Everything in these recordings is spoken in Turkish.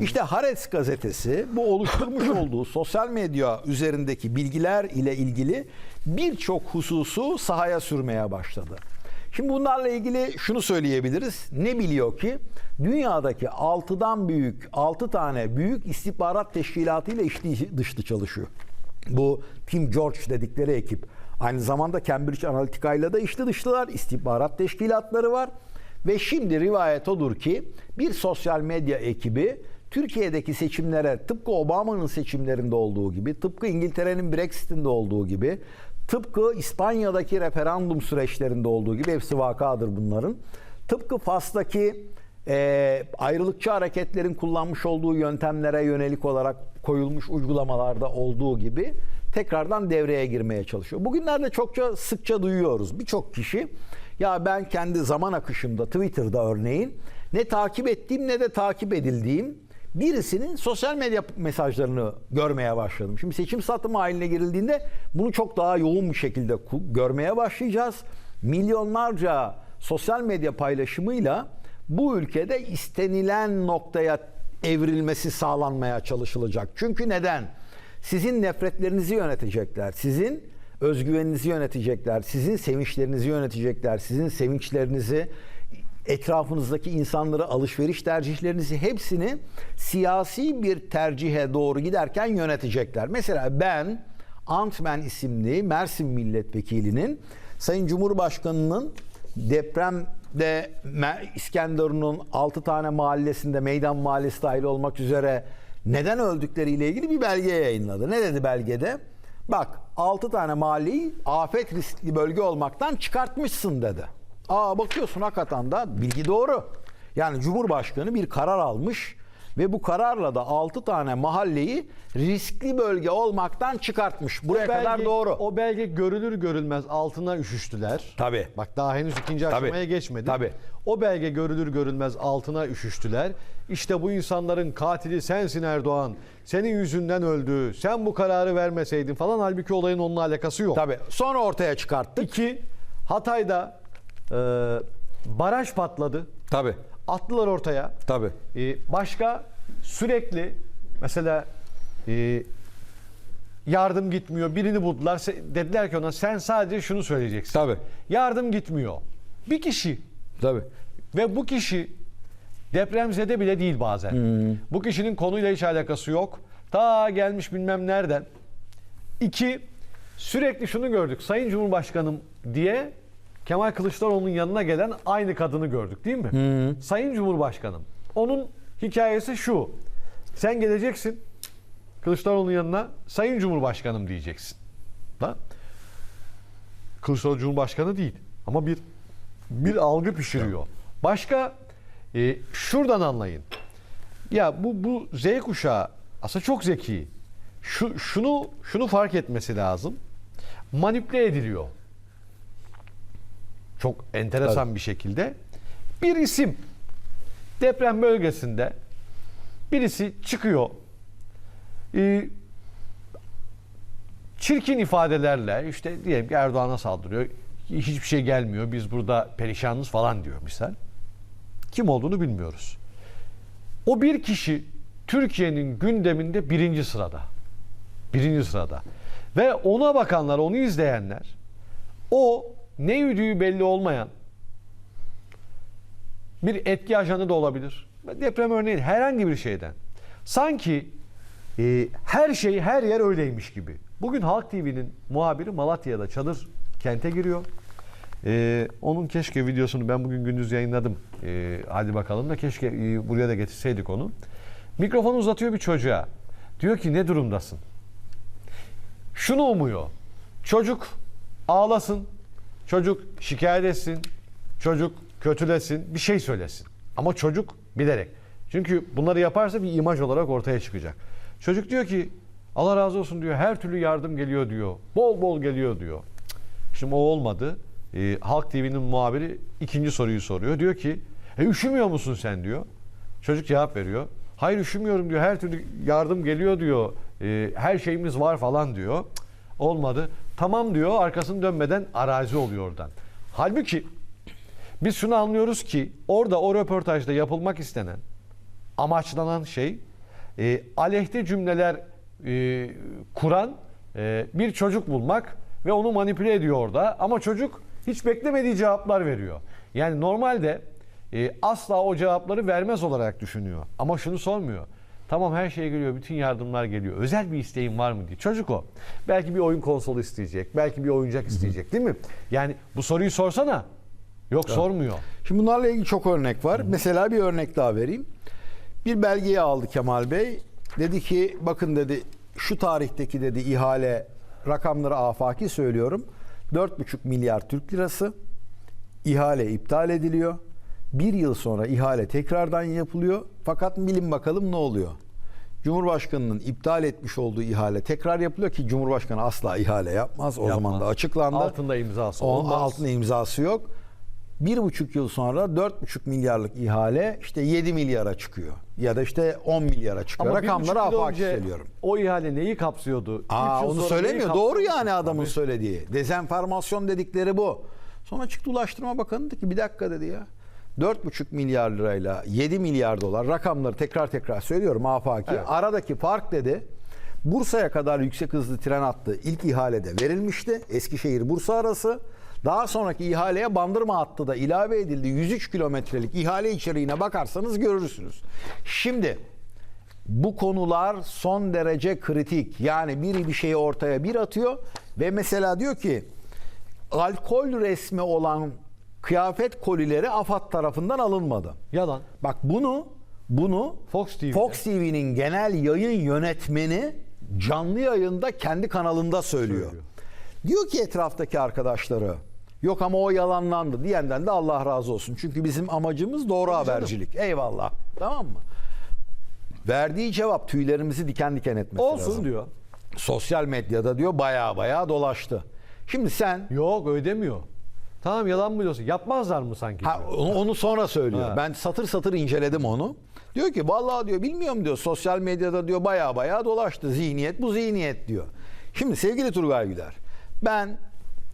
İşte Haaretz gazetesi bu oluşturmuş olduğu sosyal medya üzerindeki bilgiler ile ilgili birçok hususu sahaya sürmeye başladı. Şimdi bunlarla ilgili şunu söyleyebiliriz. Ne biliyor ki? Dünyadaki 6'dan büyük, 6 tane büyük istihbarat teşkilatı ile içli dışlı çalışıyor. Bu Tim George dedikleri ekip. Aynı zamanda Cambridge Analytica ile de içli dışlılar, istihbarat teşkilatları var. Ve şimdi rivayet odur ki bir sosyal medya ekibi Türkiye'deki seçimlere tıpkı Obama'nın seçimlerinde olduğu gibi, tıpkı İngiltere'nin Brexit'inde olduğu gibi, tıpkı İspanya'daki referandum süreçlerinde olduğu gibi hepsi vakadır bunların. Tıpkı Fas'taki e, ayrılıkçı hareketlerin kullanmış olduğu yöntemlere yönelik olarak koyulmuş uygulamalarda olduğu gibi tekrardan devreye girmeye çalışıyor. Bugünlerde çokça sıkça duyuyoruz. Birçok kişi ya ben kendi zaman akışımda Twitter'da örneğin ne takip ettiğim ne de takip edildiğim birisinin sosyal medya mesajlarını görmeye başladım. Şimdi seçim satımı haline girildiğinde bunu çok daha yoğun bir şekilde görmeye başlayacağız. Milyonlarca sosyal medya paylaşımıyla bu ülkede istenilen noktaya evrilmesi sağlanmaya çalışılacak. Çünkü neden? Sizin nefretlerinizi yönetecekler. Sizin özgüveninizi yönetecekler. Sizin sevinçlerinizi yönetecekler. Sizin sevinçlerinizi etrafınızdaki insanları alışveriş tercihlerinizi hepsini siyasi bir tercihe doğru giderken yönetecekler. Mesela ben Antmen isimli Mersin milletvekilinin Sayın Cumhurbaşkanı'nın depremde İskenderun'un 6 tane mahallesinde meydan mahallesi dahil olmak üzere neden öldükleriyle ilgili bir belge yayınladı. Ne dedi belgede? Bak 6 tane mahalleyi afet riskli bölge olmaktan çıkartmışsın dedi. Aa bakıyorsun hakikaten da bilgi doğru. Yani Cumhurbaşkanı bir karar almış ve bu kararla da 6 tane mahalleyi riskli bölge olmaktan çıkartmış. Buraya kadar belge- doğru. O belge görülür görülmez altına üşüştüler. Tabii. Bak daha henüz ikinci Tabii. aşamaya geçmedi. Tabii. O belge görülür görülmez altına üşüştüler. İşte bu insanların katili sensin Erdoğan. Senin yüzünden öldü. Sen bu kararı vermeseydin falan. Halbuki olayın onunla alakası yok. Tabii. Sonra ortaya çıkarttık. İki, Hatay'da e, baraj patladı. Tabii. Attılar ortaya. Tabii. Ee, başka sürekli mesela e, yardım gitmiyor. Birini buldular. Dediler ki ona sen sadece şunu söyleyeceksin. Tabii. Yardım gitmiyor. Bir kişi Tabii. ve bu kişi depremzede bile değil bazen. Bu kişinin konuyla hiç alakası yok. Ta gelmiş bilmem nereden. İki, sürekli şunu gördük. Sayın Cumhurbaşkanım diye Kemal Kılıçdaroğlu'nun yanına gelen aynı kadını gördük değil mi? Sayın Cumhurbaşkanım. Onun hikayesi şu. Sen geleceksin Kılıçdaroğlu'nun yanına Sayın Cumhurbaşkanım diyeceksin. Da? Kılıçdaroğlu Cumhurbaşkanı değil. Ama bir bir algı pişiriyor. Başka e, şuradan anlayın. Ya bu bu Z kuşağı aslında çok zeki. Şu şunu şunu fark etmesi lazım. Manipüle ediliyor. Çok enteresan bir şekilde bir isim deprem bölgesinde birisi çıkıyor. E, çirkin ifadelerle işte diyelim ki Erdoğan'a saldırıyor. Hiçbir şey gelmiyor. Biz burada perişanız falan diyor misal. Kim olduğunu bilmiyoruz. O bir kişi Türkiye'nin gündeminde birinci sırada. Birinci sırada. Ve ona bakanlar, onu izleyenler o ne yüdüğü belli olmayan bir etki ajanı da olabilir. Deprem örneği herhangi bir şeyden. Sanki e, her şey her yer öyleymiş gibi. Bugün Halk TV'nin muhabiri Malatya'da çadır kente giriyor. E, onun keşke videosunu ben bugün gündüz yayınladım. E, hadi bakalım da keşke e, buraya da getirseydik onu. Mikrofonu uzatıyor bir çocuğa. Diyor ki ne durumdasın? Şunu umuyor. Çocuk ağlasın, çocuk şikayet etsin, çocuk kötülesin, bir şey söylesin. Ama çocuk bilerek. Çünkü bunları yaparsa bir imaj olarak ortaya çıkacak. Çocuk diyor ki Allah razı olsun diyor her türlü yardım geliyor diyor. Bol bol geliyor diyor. Şimdi o olmadı. Ee, Halk TV'nin muhabiri ikinci soruyu soruyor. Diyor ki e, üşümüyor musun sen diyor. Çocuk cevap veriyor. Hayır üşümüyorum diyor. Her türlü yardım geliyor diyor. Ee, her şeyimiz var falan diyor. Olmadı. Tamam diyor. Arkasını dönmeden arazi oluyor oradan. Halbuki biz şunu anlıyoruz ki orada o röportajda yapılmak istenen amaçlanan şey e, aleyhte cümleler e, kuran e, bir çocuk bulmak ve onu manipüle ediyor orada. Ama çocuk hiç beklemediği cevaplar veriyor. Yani normalde e, asla o cevapları vermez olarak düşünüyor. Ama şunu sormuyor. Tamam her şey geliyor, bütün yardımlar geliyor. Özel bir isteğin var mı diye. Çocuk o. Belki bir oyun konsolu isteyecek, belki bir oyuncak isteyecek değil mi? Yani bu soruyu sorsana. Yok sormuyor. Şimdi bunlarla ilgili çok örnek var. Mesela bir örnek daha vereyim. Bir belgeyi aldı Kemal Bey. Dedi ki bakın dedi şu tarihteki dedi ihale rakamları afaki söylüyorum. 4,5 milyar Türk lirası. İhale iptal ediliyor. Bir yıl sonra ihale tekrardan yapılıyor. Fakat bilin bakalım ne oluyor? Cumhurbaşkanının iptal etmiş olduğu ihale tekrar yapılıyor ki Cumhurbaşkanı asla ihale yapmaz. O zaman da açıklandı. Altında imzası olmaz. altında imzası yok. Bir buçuk yıl sonra dört buçuk milyarlık ihale işte 7 milyara çıkıyor. Ya da işte 10 milyara çıkıyor. Ama Rakamları önce söylüyorum. O ihale neyi kapsıyordu? Aa, onu söylemiyor. Doğru yani adamın Tabii. söylediği. Dezenformasyon dedikleri bu. Sonra çıktı Ulaştırma Bakanı dedi ki bir dakika dedi ya. 4,5 milyar lirayla 7 milyar dolar rakamları tekrar tekrar söylüyorum afaki. Evet. Aradaki fark dedi Bursa'ya kadar yüksek hızlı tren hattı ilk ihalede verilmişti. Eskişehir Bursa arası. Daha sonraki ihaleye Bandırma hattı da ilave edildi. 103 kilometrelik ihale içeriğine bakarsanız görürsünüz. Şimdi bu konular son derece kritik. Yani biri bir şeyi ortaya bir atıyor ve mesela diyor ki alkol resmi olan kıyafet kolileri AFAD tarafından alınmadı. Yalan. Bak bunu bunu Fox TV'de. Fox TV'nin genel yayın yönetmeni canlı yayında kendi kanalında söylüyor. Söylüyor. Diyor ki etraftaki arkadaşları yok ama o yalanlandı diyenden de Allah razı olsun. Çünkü bizim amacımız doğru habercilik. Eyvallah. Tamam mı? Verdiği cevap tüylerimizi diken diken etmesi Olsun lazım. diyor. Sosyal medyada diyor baya baya dolaştı. Şimdi sen Yok ödemiyor. Tamam yalan mı diyorsun? Yapmazlar mı sanki? Ha, onu sonra söylüyor. Ha. Ben satır satır inceledim onu. Diyor ki vallahi diyor bilmiyorum diyor sosyal medyada diyor baya baya dolaştı. Zihniyet bu zihniyet diyor. Şimdi sevgili Turgay Güler ben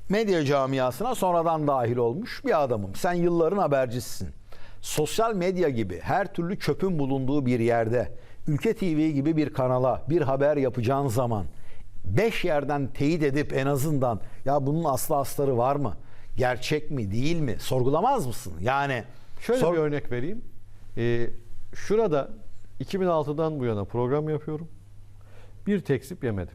medya camiasına sonradan dahil olmuş bir adamım. Sen yılların habercisisin. Sosyal medya gibi her türlü çöpün bulunduğu bir yerde Ülke TV gibi bir kanala bir haber yapacağın zaman beş yerden teyit edip en azından ya bunun aslı astarı var mı? Gerçek mi değil mi? Sorgulamaz mısın? Yani Şöyle sor- bir örnek vereyim. Ee, şurada 2006'dan bu yana program yapıyorum. Bir tekzip yemedim.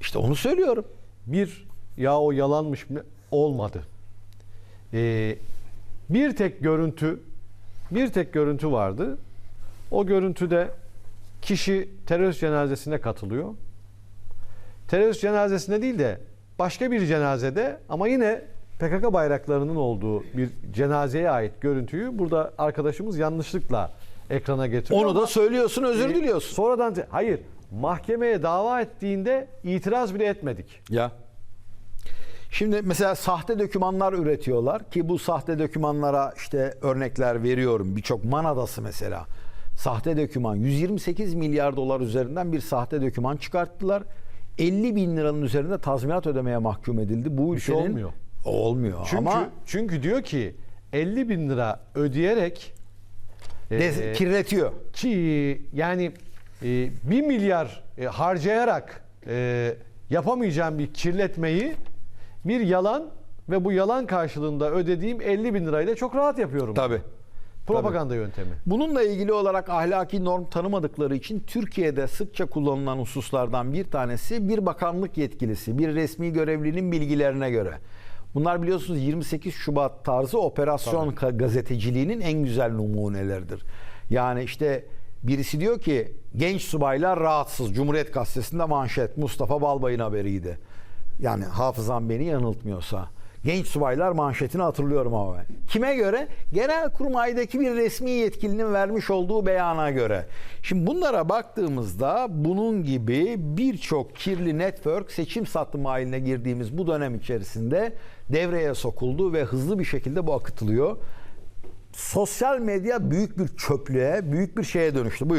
işte onu söylüyorum. Bir ya o yalanmış mı? Olmadı. Ee, bir tek görüntü bir tek görüntü vardı. O görüntüde kişi terörist cenazesine katılıyor. Terörist cenazesine değil de başka bir cenazede ama yine PKK bayraklarının olduğu bir cenazeye ait görüntüyü burada arkadaşımız yanlışlıkla ekrana getiriyor. Onu da söylüyorsun, özür e, diliyorsun. Sonradan hayır mahkemeye dava ettiğinde itiraz bile etmedik. Ya. Şimdi mesela sahte dokümanlar üretiyorlar ki bu sahte dokümanlara işte örnekler veriyorum. Birçok Manadası mesela. Sahte doküman 128 milyar dolar üzerinden bir sahte doküman çıkarttılar. 50 bin liranın üzerinde tazminat ödemeye mahkum edildi. Bu Bir şey ülkenin olmuyor. Olmuyor Çünkü ama çünkü diyor ki 50 bin lira ödeyerek de- e, kirletiyor. ki yani e, 1 milyar e, harcayarak e, yapamayacağım bir kirletmeyi bir yalan ve bu yalan karşılığında ödediğim 50 bin lirayla çok rahat yapıyorum. Tabii. Propaganda yöntemi. Bununla ilgili olarak ahlaki norm tanımadıkları için Türkiye'de sıkça kullanılan hususlardan bir tanesi bir bakanlık yetkilisi, bir resmi görevlinin bilgilerine göre. Bunlar biliyorsunuz 28 Şubat tarzı operasyon ka- gazeteciliğinin en güzel numuneleridir. Yani işte birisi diyor ki genç subaylar rahatsız. Cumhuriyet Gazetesi'nde manşet Mustafa Balbay'ın haberiydi. Yani hafızam beni yanıltmıyorsa. Genç subaylar manşetini hatırlıyorum ama ben. Kime göre? Genelkurmay'daki bir resmi yetkilinin vermiş olduğu beyana göre. Şimdi bunlara baktığımızda bunun gibi birçok kirli network seçim satımı haline girdiğimiz bu dönem içerisinde devreye sokuldu ve hızlı bir şekilde bu akıtılıyor. Sosyal medya büyük bir çöplüğe, büyük bir şeye dönüştü. Buyur.